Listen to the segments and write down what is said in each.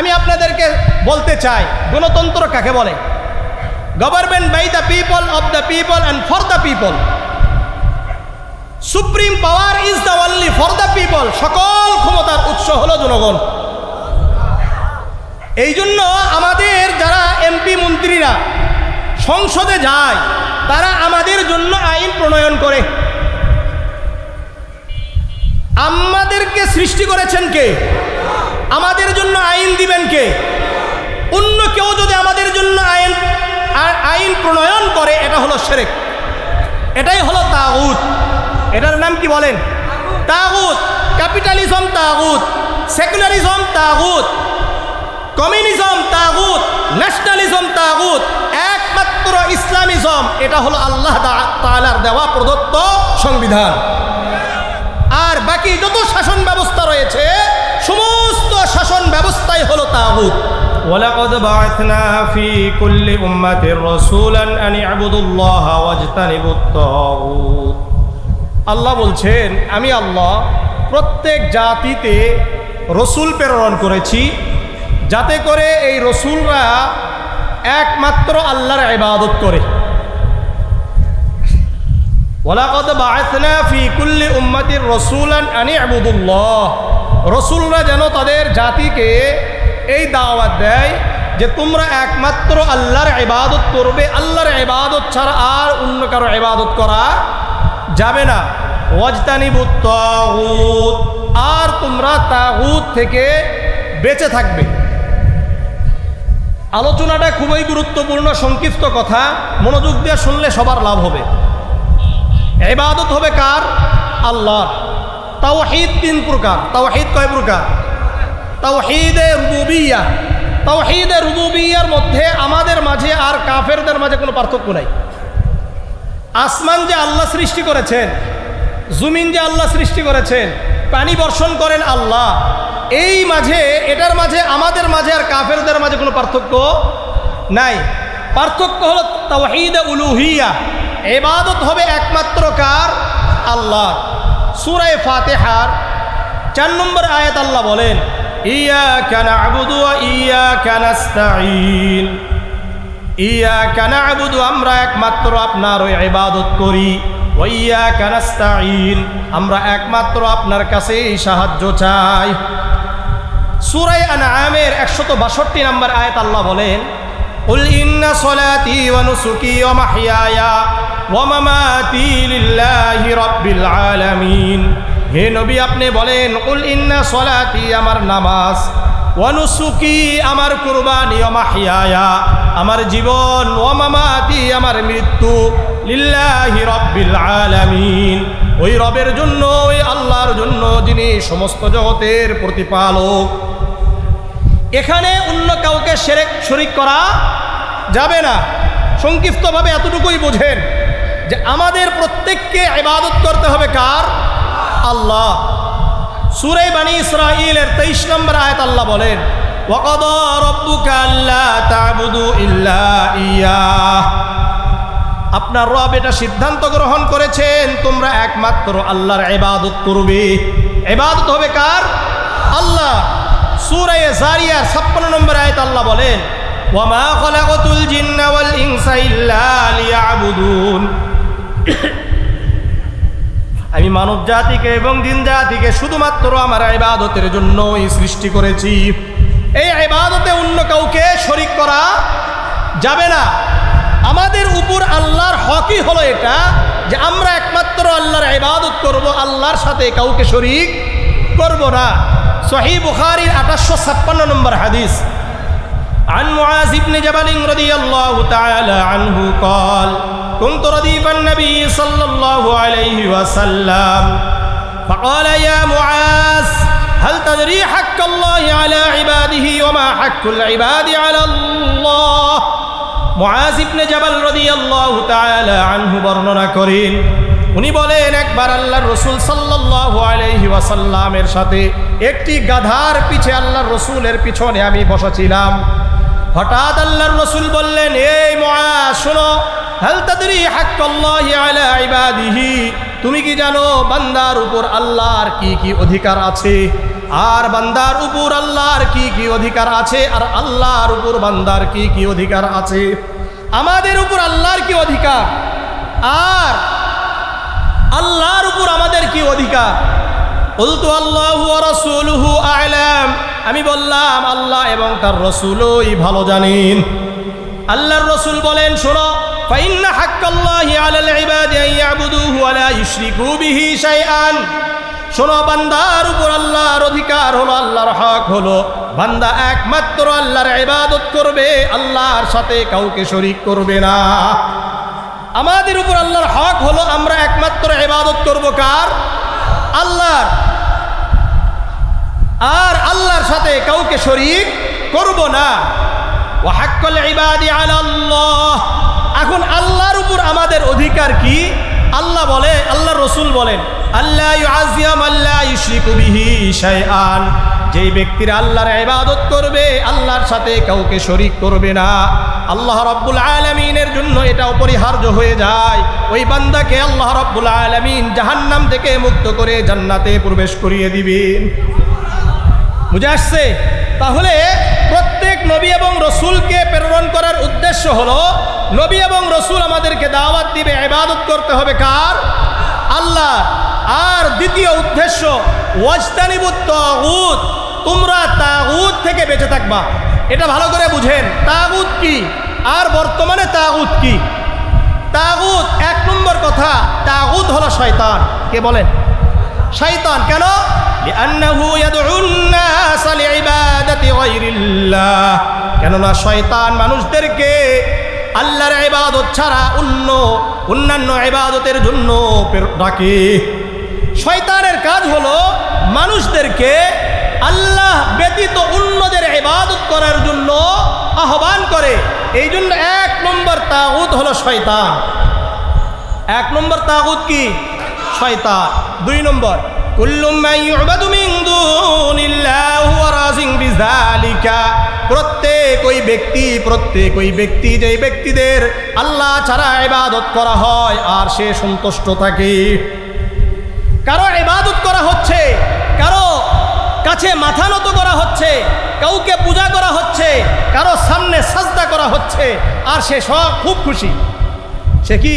আমি আপনাদেরকে বলতে চাই, গণতন্ত্র কাকে বলে? Government by the people of the people and for the people supreme power is the only for the people সকল ক্ষমতার উৎস হলো জনগণ। এই জন্য আমাদের যারা এমপি মন্ত্রীরা সংসদে যায়, তারা আমাদের জন্য আইন প্রণয়ন করে। আমাদেরকে সৃষ্টি করেছেন কে? আমাদের জন্য আইন দিবেন কে? অন্য কেউ যদি আমাদের জন্য আইন আইন প্রণয়ন করে, এটা হলো সেরেক এটাই হলো তাগুত। এটার নাম কি বলেন? তাগুত। ক্যাপিটালিজম তাগুত। সেকুলারিজম তাগুত। কমিউনিজম তাগুত। ন্যাশনালিজম তাগুত। একমাত্র ইসলামিজম, এটা হলো আল্লাহ তা- তাআলার দেওয়া প্রদত্ত সংবিধান। আর বাকি যত শাসন ব্যবস্থা রয়েছে সমস্ত শাসন ব্যবস্থাই হলো তাগুত ولقد بعثنا في كل أمة رسولا أن اعبدوا الله واجتنبوا الطاغوت আল্লাহ বলছেন আমি আল্লাহ প্রত্যেক জাতিতে রসুল প্রেরণ করেছি যাতে করে এই রসুলরা একমাত্র আল্লাহর ইবাদত করে ওলাকদ বাআসনা ফি কুল্লি উম্মাতির রসুলান আনি আবুদুল্লাহ রসুলরা যেন তাদের জাতিকে এই দাওয়াত দেয় যে তোমরা একমাত্র আল্লাহর ইবাদত করবে। আল্লাহর ইবাদত ছাড়া আর অন্য কারও ইবাদত করা যাবে না। ওয়াজতানিবুত তাগুত। আর তোমরা তাগুত থেকে বেঁচে থাকবে। আলোচনাটা খুবই গুরুত্বপূর্ণ, সংক্ষিপ্ত কথা। মনোযোগ দিয়ে শুনলে সবার লাভ হবে। এবাদত হবে কার? আল্লাহ তাওহীদ তিন প্রকার। তাওহীদ কয় প্রকার? তাওহীদে রুবুবিয়া। তাওহীদে রুবুবিয়ার মধ্যে আমাদের মাঝে আর কাফেরদের মাঝে কোনো পার্থক্য নাই। আসমান যে আল্লাহ সৃষ্টি করেছেন, জুমিন যে আল্লাহ সৃষ্টি করেছেন, পানি বর্ষণ করেন আল্লাহ। এই মাঝে, এটার মাঝে, আমাদের মাঝে আর কাফেরদের মাঝে কোনো পার্থক্য নাই। পার্থক্য হলো তাওহীদ উলুহিয়া। এবাদত হবে একমাত্র কার? আল্লাহ। সুরায় ফাতেহার চার নম্বর আয়াত আল্লাহ বলেন ইয়া কেন ইয়া কেন ইয়া কানা আমরা একমাত্র আপনার ওই ইবাদত করি। ওইয়া কানাস্তাইন আমরা একমাত্র আপনার কাছেই সাহায্য চাই। সুরাই আনআমের একশত বাষট্টি নম্বর আয়াত আল্লাহ বলেন قل إن صلاتي ونسكي ومحياي ومماتي لله رب العالمين হে নবী আপনি বলেন উল ইন্না সলাতি আমার নামাজ ওয়ানুসুকি আমার কুরবানি অমাহিয়ায়া আমার জীবন ওমামাতি আমার মৃত্যু লিল্লাহি রব্বিল আলামিন ওই রবের জন্য ওই আল্লাহর জন্য যিনি সমস্ত জগতের প্রতিপালক এখানে অন্য কাউকে সেরেক শরিক করা যাবে না। সংক্ষিপ্তভাবে এতটুকুই বোঝেন যে আমাদের প্রত্যেককে ইবাদত করতে হবে কার? আল্লাহ। সুরে বাণী ইসরাইলের তেইশ নম্বর আয়াত আল্লাহ বলেন আপনার রব এটা সিদ্ধান্ত গ্রহণ করেছেন, তোমরা একমাত্র আল্লাহর এবাদত করবে। এবাদত হবে কার? আল্লাহ। সুরায় জারিয়ার ছাপ্পান্ন নম্বর আয়ত আল্লাহ বলেন, ওয়ামা খলাকতুল জিন্না ওয়াল ইনসা ইল্লা লিয়াবুদুন। আমি মানব জাতিকে এবং দিন জাতিকে শুধুমাত্র আমার ইবাদতের জন্যই সৃষ্টি করেছি। এই ইবাদতে অন্য কাউকে শরিক করা যাবে না। আমাদের উপর আল্লাহর হকই হলো এটা যে আমরা একমাত্র আল্লাহর ইবাদত করব, আল্লাহর সাথে কাউকে শরিক করব না। সহি বুখারির আঠাশশো ছাপ্পান্ন নম্বর হাদিস عن معاذ بن جبل رضي الله تعالى عنه قال كنت رديف النبي صلى الله عليه وسلم فقال يا معاذ هل تدري حق الله على عباده وما حق العباد على الله মুআজ ইবনে জাবাল রাদিয়াল্লাহু তাআলা আনহু বর্ণনা করেন উনি বলেন, একবার আল্লাহর রসুল সাল্লাল্লাহু আলাইহি ওয়াসাল্লামের সাথে একটি গাধার পিছে আল্লাহর রসুলের পিছনে আমি বসেছিলাম। হঠাৎ আল্লাহর রসুল বললেন, এই মুআজ শোনো তুমি কি জানো বান্দার উপর আল্লাহর কি কি অধিকার আছে? আর বান্দার উপর আল্লাহর কি কি অধিকার আছে? আর আল্লাহর উপর বান্দার কি কি অধিকার আছে? আমাদের উপর আল্লাহর কি অধিকার? আর আল্লাহর উপর আমাদের কি অধিকার বলতো আল্লাহ রসুলহু আলাম আমি বললাম আল্লাহ এবং তার রসুলই ভালো জানেন আল্লাহর রসুল বলেন শোনো فإن حق الله على العباد أن يعبدوه ولا يشركوا به شيئا শোনো বান্দার উপর আল্লাহর অধিকার হলো আল্লাহর হক হলো বান্দা একমাত্র আল্লাহর ইবাদত করবে আল্লাহর সাথে কাউকে শরিক করবে না আমাদের উপর আল্লাহর হক হলো আমরা একমাত্র ইবাদত করব কার? আল্লাহর। আর আল্লাহর সাথে কাউকে শরিক করব না। আল্লাহ এখন আল্লাহর উপর আমাদের অধিকার কি? আল্লাহ বলে আল্লাহ রসুল বলেন আল্লাহ আল্লাহ যেই ব্যক্তিরা আল্লাহর ইবাদত করবে, আল্লাহর সাথে কাউকে শরিক করবে না। আল্লাহ রব্বুল আলমিনের জন্য এটা অপরিহার্য হয়ে যায়। ওই বান্দাকে আল্লাহ রব্বুল আলমিন জাহান্নাম থেকে মুক্ত করে জান্নাতে প্রবেশ করিয়ে দিবেন বুঝে আসছে? তাহলে প্রত্যেক নবী এবং রসুলকে প্রেরণ করার উদ্দেশ্য হলো, নবী এবং রসুল আমাদেরকে দাওয়াত দিবে, ইবাদত করতে হবে কার? আল্লাহ। আর দ্বিতীয় উদ্দেশ্য, ওয়াজতানিবুত তোমরা তাগুদ থেকে বেঁচে থাকবা। এটা ভালো করে বুঝেন। তাগুদ কি? আর বর্তমানে তাগুদ কি? তাগুদ এক নম্বর কথা তাগুদ হলো শয়তান। কে বলেন? শয়তান। কেন? কেননা শয়তান মানুষদেরকে আল্লাহর ইবাদত ছাড়া অন্য, অন্যান্য ইবাদতের জন্য ডাকে। শয়তানের কাজ হলো মানুষদেরকে আল্লাহ ব্যতীত অন্যদের ইবাদত করার জন্য আহ্বান করে। এই জন্য এক নম্বর তাগুত হলো শয়তান। এক নম্বর তাগুত কি? শয়তান। দুই নম্বর প্রত্যেক ওই ব্যক্তি, প্রত্যেক ওই ব্যক্তি, যেই ব্যক্তিদের আল্লাহ ছাড়া ইবাদত করা হয় আর সে সন্তুষ্ট থাকে। কারও ইবাদত করা হচ্ছে মাথা নত করা হচ্ছে, কাউকে পূজা করা হচ্ছে, কারও সামনে সাজদা করা হচ্ছে, আর সে সব খুব খুশি। সে কি?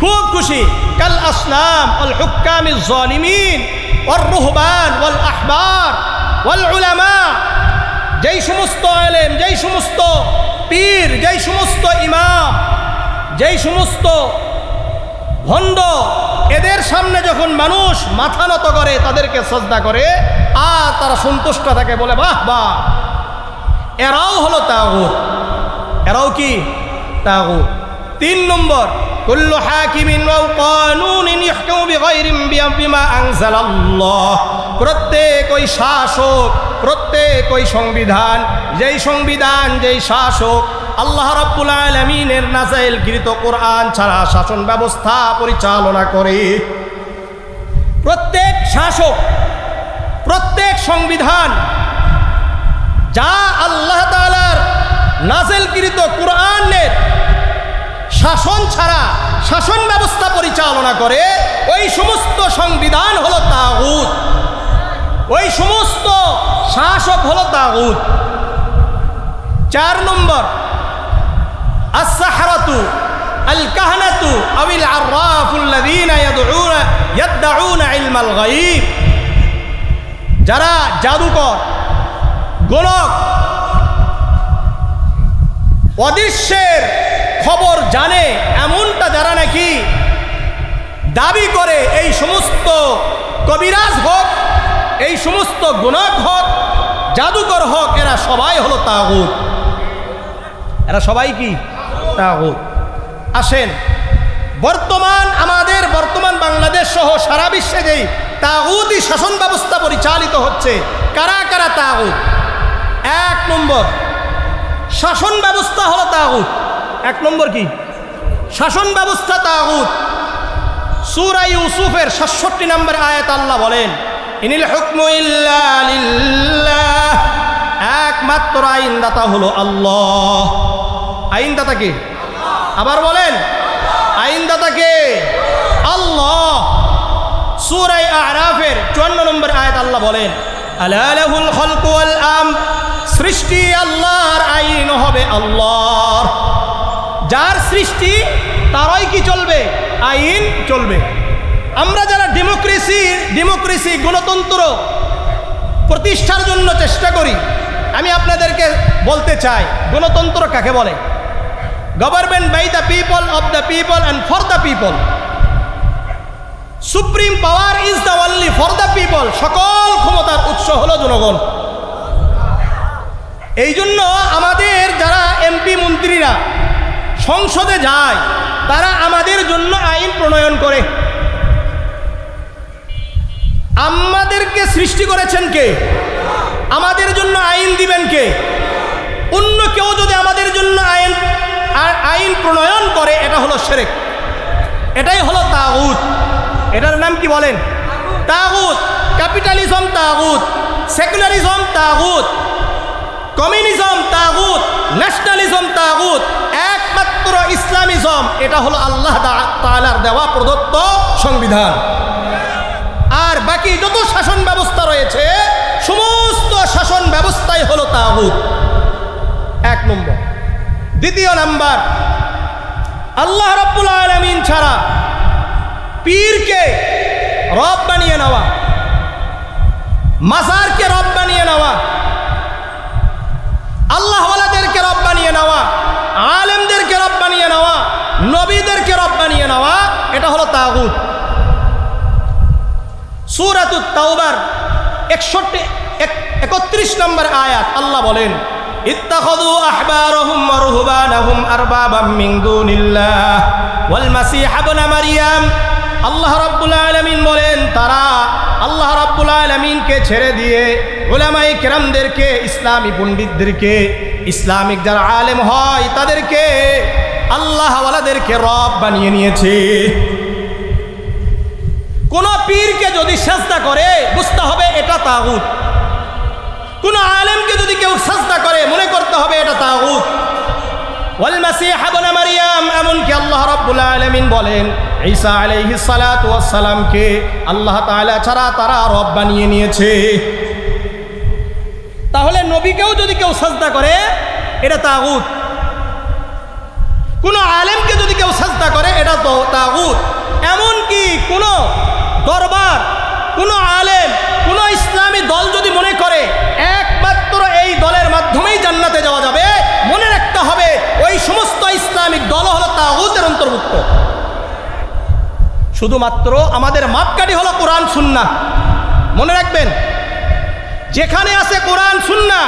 খুব খুশি। কাল আসলাম অল হুকাম জলিমিন ওর রুহবান ওয়াল আহবার, ওয়াল উলামা। যেই সমস্ত আলেম, যেই সমস্ত পীর, যেই সমস্ত ইমাম, যেই সমস্ত ভণ্ড এদের সামনে যখন মানুষ মাথা নত করে, তাদেরকে সজদা করে, আর তারা সন্তুষ্ট থাকে বলে, বাহ বাহ। এরাও হলো তাগুত। এরাও কি? তাগুত। তিন নম্বর, কুল্লু হাকিমিন ওয়া কানুনিন ইয়াহকুমু বিগাইরি বিমা আনজালাল্লাহ। প্রত্যেক ওই শাসক, প্রত্যেক ওই সংবিধান, যেই সংবিধান, যেই শাসক, আল্লাহ রাব্বুল আলামিনের নাজাইল কৃত কোরআন ছাড়া শাসন ব্যবস্থা পরিচালনা করে। প্রত্যেক শাসক, প্রত্যেক সংবিধান, যা আল্লাহ তাআলার নাজেলকৃত কোরআনের শাসন ছাড়া শাসন ব্যবস্থা পরিচালনা করে, ওই সমস্ত সংবিধান হলো তাগুত। ওই সমস্ত শাসক হলো তাগুত। চার নম্বর আসাহারাতু আল কাহনাতু আবিল আর্রাফুল্লাযীনা ইয়াদউনা ইয়াদউনা ইলমাল গায়ব। যারা জাদুকর, গোলক, অদৃশ্যের খবর জানে, এমনটা যারা নাকি দাবি করে এই সমস্ত কবিরাজ হোক এই সমস্ত গুণক হোক জাদুকর হোক, এরা সবাই হলো তাগুত। এরা সবাই কি? তাগুত। আসেন, বর্তমান আমাদের, বর্তমান বাংলাদেশ সহ সারা বিশ্বে যেই তাগুতি শাসন ব্যবস্থা পরিচালিত হচ্ছে, কারা কারা তাগুত? এক নম্বর, শাসন ব্যবস্থা হলো তাগুত। এক নম্বর কি? শাসন ব্যবস্থা তাগুত। সুরা ইউসুফের সাতষট্টি নম্বর আয়াত আল্লাহ বলেন একমাত্র আইনদাতা হলো আল্লাহ। আইনদাতা কে? আবার বলেন, আইনদাতা কে? আল্লাহ। সুরাই আরাফের চুয়ান্ন নম্বর আয়াত আল্লাহ বলেন আম সৃষ্টি আল্লাহর আইন হবে আল্লাহর। যার সৃষ্টি, তারই কি চলবে? আইন চলবে। আমরা যারা ডেমোক্রেসি ডেমোক্রেসি গণতন্ত্র প্রতিষ্ঠার জন্য চেষ্টা করি, আমি আপনাদেরকে বলতে চাই, গণতন্ত্র কাকে বলে? Government by the people of the people and for the people supreme power is the only for the people সকল ক্ষমতার উৎস হলো জনগণ। এই জন্য আমাদের যারা এমপি মন্ত্রীরা সংসদে যায়, তারা আমাদের জন্য আইন প্রণয়ন করে। আমাদেরকে সৃষ্টি করেছেন কে? আমাদের জন্য আইন দিবেন কে? অন্য কেউ যদি আমাদের জন্য আইন আর আইন প্রণয়ন করে, এটা হলো সেরেক এটাই হলো তাগুত। এটার নাম কি বলেন? তাগুত। ক্যাপিটালিজম তাগুত। সেকুলারিজম তাগুত। কমিউনিজম তাগুত। ন্যাশনালিজম তাগুত। একমাত্র ইসলামিজম, এটা হলো আল্লাহ তাআলার দেওয়া প্রদত্ত সংবিধান। বাকি যত শাসন ব্যবস্থা রয়েছে, সমস্ত শাসন ব্যবস্থাই হলো তাগুত। এক নম্বর। দ্বিতীয় নাম্বার, আল্লাহ রব্বুল আলমিন ছাড়া পীরকে রব বানিয়ে নেওয়া, মাজারকে রব বানিয়ে নেওয়া, আল্লাহওয়ালাদেরকে রব বানিয়ে নেওয়া, আলেমদেরকে রব বানিয়ে নেওয়া, নবীদেরকে রব বানিয়ে নেওয়া, এটা হলো তাগুত। সুরাতুত তাওবার, একষট্টি একত্রিশ নম্বর আয়াত, আল্লাহ বলেন আহবারহুম ওয়া রুহবানাহুম আরবাবাম মিন দুনিল্লাহ ওয়াল মাসিহ ইবনে মারইয়াম আল্লাহ রাব্বুল আলামিন বলেন, তারা আল্লাহ রাব্বুল আলামিনকে ছেড়ে দিয়ে উলামাই কেরামদেরকে, ইসলামী পণ্ডিতদেরকে, ইসলামিক যারা আলেম হয় তাদেরকে, আল্লাহওয়ালাদেরকে রব বানিয়ে নিয়েছে। কোন পীরকে যদি সাজদা করে, বুঝতে হবে এটা তাগুত। কোন আলেমকে যদি কেউ সাজদা করে, মনে করতে হবে এটা তাগুত। ওয়াল মাসিহ ইবনে মারইয়াম এমনকি আল্লাহ রাব্বুল আলামিন বলেন, ঈসা আলাইহিস সালাতু ওয়াস সালামকে আল্লাহ তাআলা ছাড়া তারা রব বানিয়ে নিয়েছে। তাহলে নবীকেও যদি কেউ সাজদা করে, এটা তাগুত। কোন আলেমকে যদি কেউ সাজদা করে, এটা তো তাগুত। এমনকি কোন অন্তর্ভুক্ত। শুধুমাত্র আমাদের মাপকাঠি হলো কোরআন সুন্না মনে রাখবেন, যেখানে আছে কোরআন সুন্না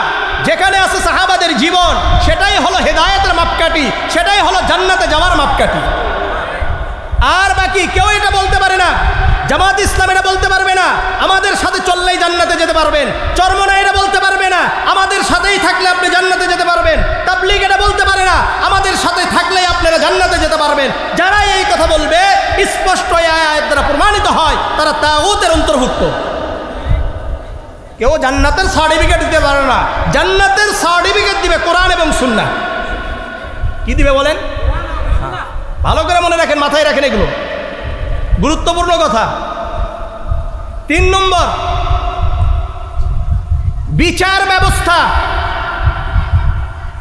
যেখানে আছে সাহাবাদের জীবন, সেটাই হলো হেদায়তের মাপকাঠি, সেটাই হলো জান্নাতে যাওয়ার মাপকাঠি। আর বাকি কেউ এটা বলতে পারে না, জামাত ইসলাম এটা বলতে পারবে না, আমাদের সাথে চললেই জান্নাতে যেতে পারবেন চর্মনা এটা বলতে পারবে না, আমাদের সাথেই থাকলে আপনি জান্নাতে যেতে পারবেন। তাবলিগ বলতে পারে না। আমাদের সাথে থাকলেই আপনারা জান্নাতে যেতে পারবেন। যারা এই কথা বলবে, স্পষ্ট আয়াত দ্বারা প্রমাণিত হয়, তারা তাগুতের অন্তর্ভুক্ত। কেউ জান্নাতের সার্টিফিকেট দিতে পারে না। জান্নাতের সার্টিফিকেট দিবে কোরআন এবং সুন্না কি দিবে বলেন? ভালো করে মনে রাখেন, মাথায় রাখেন এগুলো। গুরুত্বপূর্ণ কথা। তিন নম্বর, বিচার ব্যবস্থা।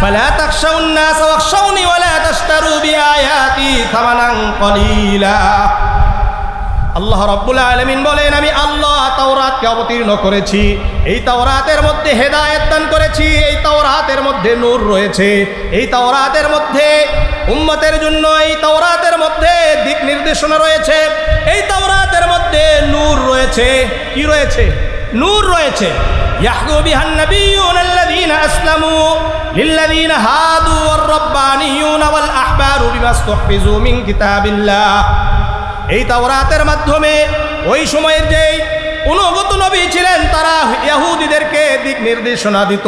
فلا تخشوا الناس واخشوني ولا تشتروا بآياتي ثمنا قليلا আল্লাহ রব্বুল আলমিন বলেন আমি আল্লাহ তাওরাতকে অবতীর্ণ করেছি এই তাওরাতের মধ্যে হেদায়েত দান করেছি এই তাওরাতের মধ্যে নূর রয়েছে এই তাওরাতের মধ্যে উম্মতের জন্য এই তাওরাতের মধ্যে দিক নির্দেশনা রয়েছে এই তাওরাতের মধ্যে নূর রয়েছে কি রয়েছে নূর রয়েছে يحكم بها النبيون الذين أسلموا للذين هادوا والربانيون والأحبار بما استحفظوا من كتاب الله এই তাওরাতের মাধ্যমে ওই সময়ের যেই অনুগত নবী ছিলেন তারা ইয়াহুদিদেরকে দিক নির্দেশনা দিত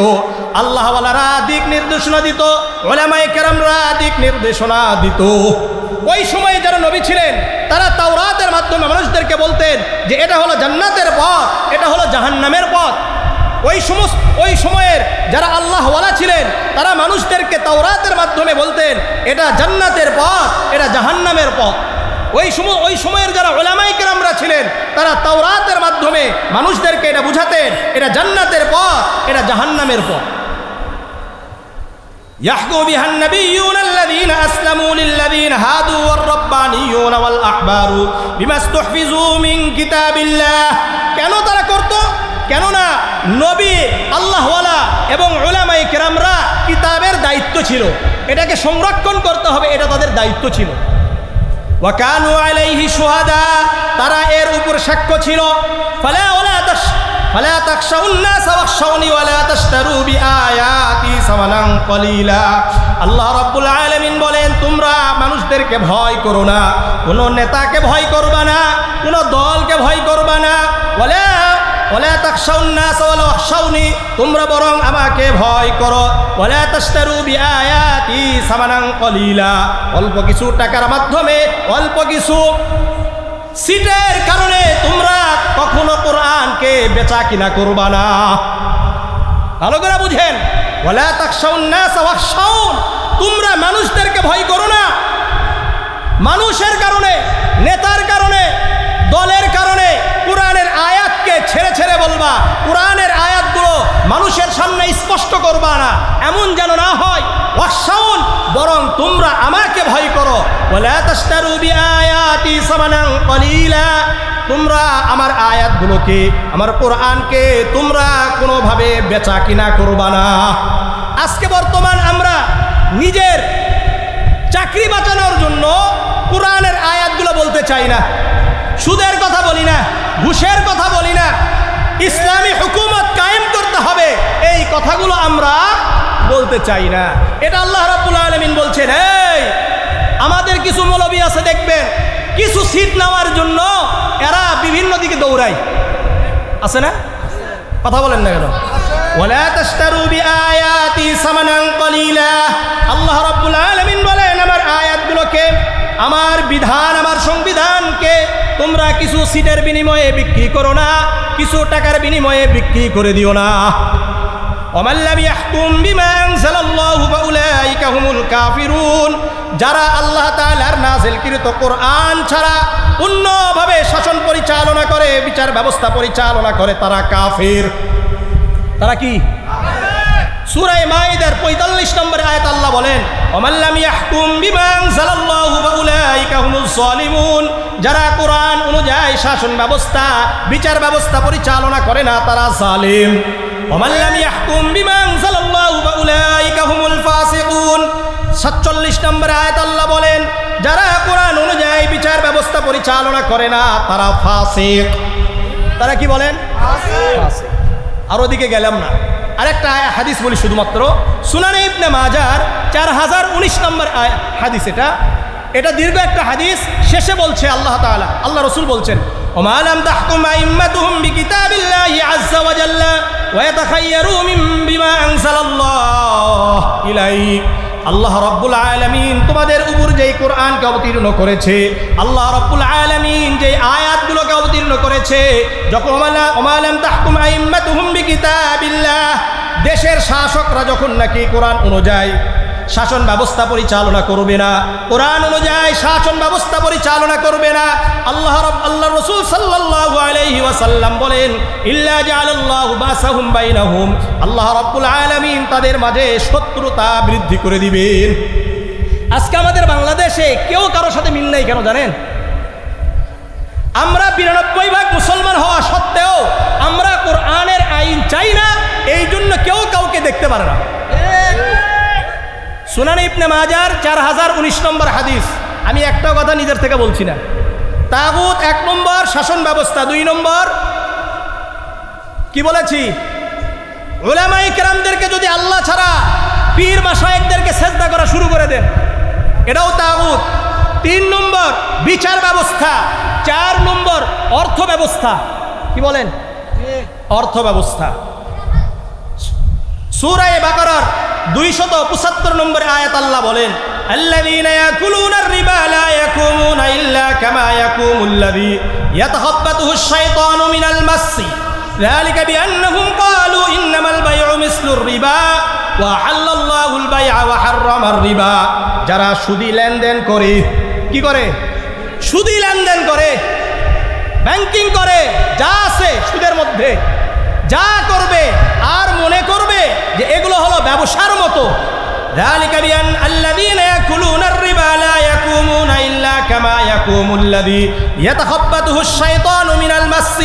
আল্লাহওয়ালারা দিক নির্দেশনা দিত ওলামাই কেরামরা দিক নির্দেশনা দিত ওই সময়ে যারা নবী ছিলেন তারা তাওরাতের মাধ্যমে মানুষদেরকে বলতেন যে এটা হলো জান্নাতের পথ এটা হলো জাহান্নামের পথ ওই সমস্ত ওই সময়ের যারা আল্লাহওয়ালা ছিলেন তারা মানুষদেরকে তাওরাতের মাধ্যমে বলতেন এটা জান্নাতের পথ এটা জাহান্নামের পথ ওই সময় ওই সময়ের যারা ওলামাই কেরামরা ছিলেন তারা তাওরাতের মাধ্যমে মানুষদেরকে এটা বুঝাতেন এটা জান্নাতের পথ এটা জাহান্নামের পথ يحكم بها النبيون الذين أسلموا للذين هادوا والربانيون والأحبار بما استحفظوا من كتاب الله কেন তারা করত কেননা নবী আল্লাহওয়ালা এবং ওলামাই কেরামরা কিতাবের দায়িত্ব ছিল এটাকে সংরক্ষণ করতে হবে এটা তাদের দায়িত্ব ছিল وكانوا عليه شهداء তারা এর উপর সাক্ষ্য ছিল ফালা ওলা তাস فلا تخشوا الناس واخشوني ولا تشتروا بآياتي ثمنا قليلا আল্লাহ রাব্বুল আলামিন বলেন তোমরা মানুষদেরকে ভয় করো না কোনো নেতাকে ভয় করবা না কোনো দলকে ভয় করবা না ওয়ালা ওয়ালা তাখশাউন নাস ওয়ালা ওয়াখশাউনি, তোমরা বরং আমাকে ভয় করো। অল্প কিছু টাকার মাধ্যমে, অল্প কিছু সিটের কারণে তোমরা কখনো কোরআনকে বেচা কিনা করবা না। ভালো করে বুঝেন। তোমরা মানুষদেরকে ভয় করো না। মানুষের কারণে, নেতার কারণে দলের কারণে কোরআনের আয়াতকে ছেড়ে ছেড়ে বলবা, কোরআনের আয়াতগুলো মানুষের সামনে স্পষ্ট করবা না, এমন যেন না হয়। ওয়াসাউন বরং তোমরা আমাকে ভয় করো। তোমরা আমার আয়াতগুলোকে, আমার কোরআনকে তোমরা কোনোভাবে বেচা কিনা করবা না। আজকে বর্তমান আমরা নিজের চাকরি বাঁচানোর জন্য কোরআনের আয়াতগুলো বলতে চাই না। সুদের কথা বলি না, ঘুষের কথা বলি না। ইসলামী হুকুমত কায়েম করতে হবে, এই কথাগুলো আমরা বলতে চাই না। এটা আল্লাহ রাব্বুল আলমিন বলছেন, এই, আমাদের কিছু মৌলবী আছে দেখবেন, কিছু সিট নেওয়ার জন্য এরা বিভিন্ন দিকে দৌড়ায়। আছে না? কথা বলেন না কেন? আল্লাহ রাব্বুল আলামিন বলেন, আমার আয়াতগুলোকে, আমার বিধান, আমার সংবিধানকে তোমরা কিছু সিটের বিনিময়ে বিক্রি করো না, কিছু টাকার বিনিময়ে বিক্রি করে দিও না। যারা আল্লাহ তালার নাজিলকৃত কোরআন ছাড়া অন্যভাবে শাসন পরিচালনা করে, বিচার ব্যবস্থা পরিচালনা করে, তারা কাফের। তারা কি? সুরায় মাইদার পঁয়তাল্লিশ নম্বর আয়াত আল্লাহ বলেন সালিমুন। যারা কোরআন অনুযায়ী শাসন ব্যবস্থা বিচার ব্যবস্থা পরিচালনা করে না তারা সালিম অমাল্লাম ইয়াহকুম হুমুল সাতচল্লিশ নম্বর আয়াত আল্লাহ বলেন যারা কোরআন অনুযায়ী বিচার ব্যবস্থা পরিচালনা করে না তারা ফাসিক। তারা কি বলেন? আর ওদিকে গেলাম না। আরেকটা আয়া- হাদিস বলি শুধুমাত্র সুনানে ইবনে মাজার চার হাজার উনিশ নম্বর আয়া- হাদিস এটা এটা দীর্ঘ একটা হাদিস শেষে বলছে আল্লাহ তাআলা আল্লাহ রসুল বলছেন وما لم تحكم أئمتهم بكتاب الله عز وجل ويتخيروا من بما أنزل الله إليك আল্লাহ রব্বুল আলমিন তোমাদের উপর যেই কোরআনকে অবতীর্ণ করেছে, আল্লাহ রব্বুল আলমিন যে আয়াতগুলোকে অবতীর্ণ করেছে, যখন দেশের শাসকরা যখন নাকি কোরআন অনুযায়ী শাসন ব্যবস্থা পরিচালনা করবে না। কোরআন অনুযায়ী শাসন ব্যবস্থা পরিচালনা করবে না। আল্লাহ রব, আল্লাহ রসুল সাল্লাল্লাহু আলাইহি ওয়াসাল্লাম বলেন, ইল্লা জাআলাল্লাহু বাসাহুম বাইনাহুম। আল্লাহ রাব্বুল আলামিন তাদের মাঝে শত্রুতা বৃদ্ধি করে দিবেন। আজকে আমাদের বাংলাদেশে কেউ কারোর সাথে মিল নাই কেন জানেন? আমরা বিরানব্বই ভাগ মুসলমান হওয়া সত্ত্বেও আমরা কোরআনের আইন চাই না, এই জন্য কেউ কাউকে দেখতে পারে না। সুনান ইবনে মাজার চার হাজার উনিশ নম্বর হাদিস। আমি একটা কথা নিজের থেকে বলছি না। তাগুত এক নম্বর শাসন ব্যবস্থা দুই নম্বর। কি বলেছি? ওলামাই কেরামদেরকে যদি আল্লাহ ছাড়া পীর মাসায়েকদেরকে সেজদা করা শুরু করে দেন এটাও তাগুত। তিন নম্বর বিচার ব্যবস্থা। চার নম্বর অর্থ ব্যবস্থা। কি বলেন? অর্থ ব্যবস্থা। সুরায় বাকারার দুইশত পঁচাত্তর নম্বর আয়াত আল্লাহ বলেন الذين يأكلون الربا لا يقومون إلا كما يقوم الذي يتخبطه الشيطان من المس ذلك بأنهم قالوا إنما البيع مثل الربا وحل الله البيع وحرم الربا যারা সুদি লেনদেন করে কি করে সুদি লেনদেন করে ব্যাংকিং করে যা আছে সুদের মধ্যে যা করবে আর মনে করবে যে এগুলো হলো ব্যবসার মতো ذلك بأن الذين يأكلون الربا لا يقومون إلا كما يقوم الذي يتخبطه الشيطان من المس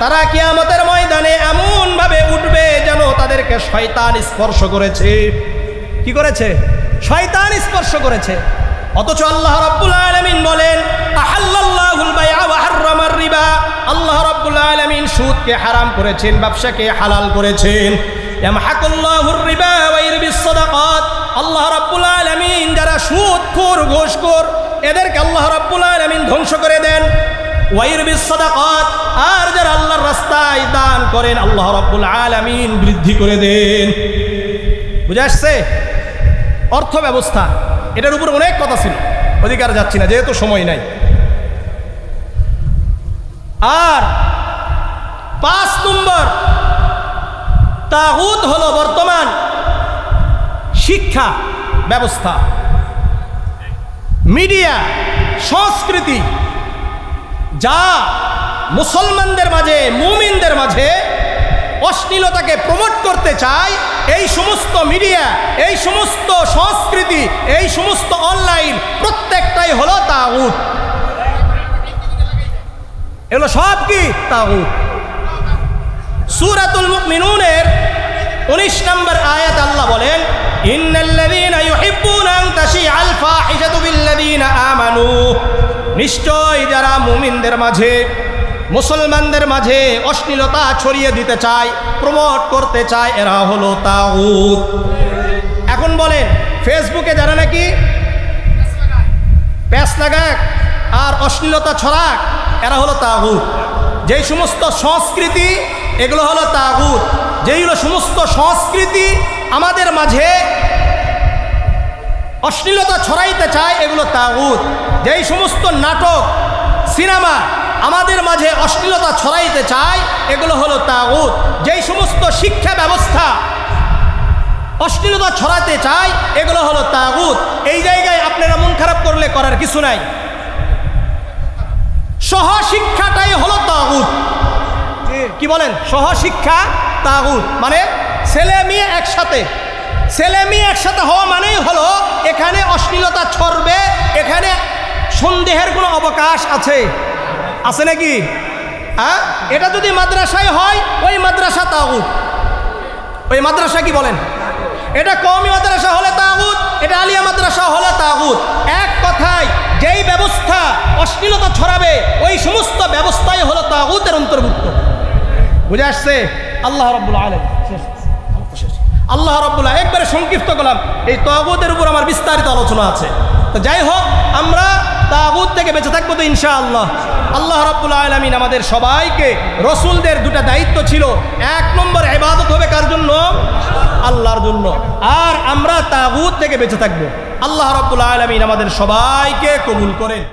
তারা কিয়ামতের ময়দানে এমন ভাবে উঠবে যেন তাদেরকে শয়তান স্পর্শ করেছে কি করেছে শয়তান স্পর্শ করেছে অথচ আল্লাহ রাব্বুল আলামিন বলেন আহাল্লাল্লাহুল বাইআ ওয়া সুদকে হারাম করেছেন, ব্যবসাকে হালাল করেছেন। আল্লাহ রাব্বুল আলামিন যারা সুদখোর ঘুষখোর, এদেরকে আল্লাহ রাব্বুল আলামিন ধ্বংস করে দেন। ওয়াইরবিস সাদাকাত। আর যারা আল্লাহর রাস্তায় দান করেন, আল্লাহ রাব্বুল আলামিন বৃদ্ধি করে দেন। বুঝে আসছে? অর্থ ব্যবস্থা এটার উপর অনেক কথা ছিল, অধিকার যাচ্ছি না, যেহেতু সময় নাই। আর পাঁচ নম্বর। তাগুত হলো বর্তমান শিক্ষা ব্যবস্থা। মিডিয়া, সংস্কৃতি, যা মুসলমানদের মাঝে, মুমিনদের মাঝে অশ্লীলতাকে প্রমোট করতে চায়, এই সমস্ত মিডিয়া, এই সমস্ত সংস্কৃতি, এই সমস্ত অনলাইন, প্রত্যেকটাই হলো তাগুত। এগুলো সব কি? তাগুত। সুরাতুল মিনুনের উনিশ নম্বর আয়াত আল্লাহ বলেন নিশ্চয় যারা মুমিনদের মাঝে, মুসলমানদের মাঝে অশ্লীলতা ছড়িয়ে দিতে চায়, প্রমোট করতে চায়, এরা হলো তাগুত। এখন বলেন, ফেসবুকে যারা নাকি প্যাস লাগাক আর অশ্লীলতা ছড়াক, এরা হলো তাগুত। যেই সমস্ত সংস্কৃতি, এগুলো হলো তাগুত। যেইগুলো সমস্ত সংস্কৃতি আমাদের মাঝে অশ্লীলতা ছড়াইতে চায়, এগুলো তাগুত। যেই সমস্ত নাটক, সিনেমা আমাদের মাঝে অশ্লীলতা ছড়াইতে চায়, এগুলো হলো তাগুত। যেই সমস্ত শিক্ষা ব্যবস্থা অশ্লীলতা ছড়াতে চায়, এগুলো হলো তাগুত। এই জায়গায় আপনারা মন খারাপ করলে করার কিছু নাই। সহশিক্ষাটাই হলো তাগুত। কি বলেন? সহশিক্ষা তাগুত। মানে ছেলে মেয়ে একসাথে। ছেলে মেয়ে একসাথে হওয়া মানেই হলো এখানে অশ্লীলতা ছড়বে এখানে সন্দেহের কোনো অবকাশ আছে। আছে নাকি? হ্যাঁ এটা যদি মাদ্রাসায় হয় ওই মাদ্রাসা তাগুত। ওই মাদ্রাসা কি বলেন? এটা কওমি মাদ্রাসা হলে তাগুত এটা আলিয়া মাদ্রাসা হলে তাগুত। এক কথায় যেই ব্যবস্থা অশ্লীলতা ছড়াবে, ওই সমস্ত ব্যবস্থাই হলো তাগুতের অন্তর্ভুক্ত। বুঝে আসছে? আল্লাহ রব্বুল আলম আল্লাহ রব্বুল্লাহ একবারে সংক্ষিপ্ত করলাম এই তাগুতের উপর আমার বিস্তারিত আলোচনা আছে। তো যাই হোক, আমরা তাগুত থেকে বেঁচে থাকব তো ইনশাআল্লাহ। আল্লাহ রব্বুল আলমিন আমাদের সবাইকে, রসুলদের দুটা দায়িত্ব ছিল, এক নম্বর এবাদত হবে কার জন্য? আল্লাহর জন্য। আর আমরা তাগুত থেকে বেঁচে থাকব। আল্লাহ রব্বুল আলমিন আমাদের সবাইকে কবুল করেন।